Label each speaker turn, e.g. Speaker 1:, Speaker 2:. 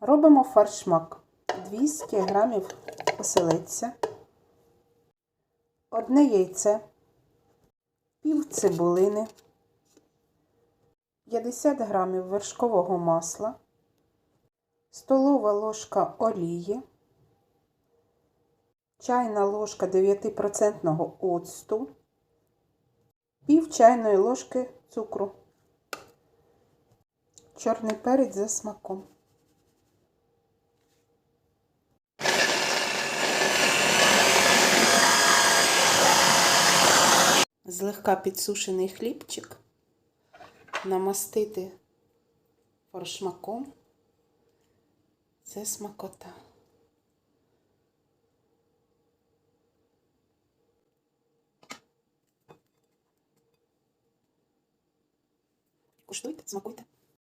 Speaker 1: Робимо фаршмак. 200 грамів оселедця, одне яйце, пів цибулини, 50 грамів вершкового масла, столова ложка олії, чайна ложка 9% оцту, пів чайної ложки цукру, чорний перець за смаком. Злегка підсушений хлібчик намастити форшмаком. Це смакота. Куштуйте, смакуйте.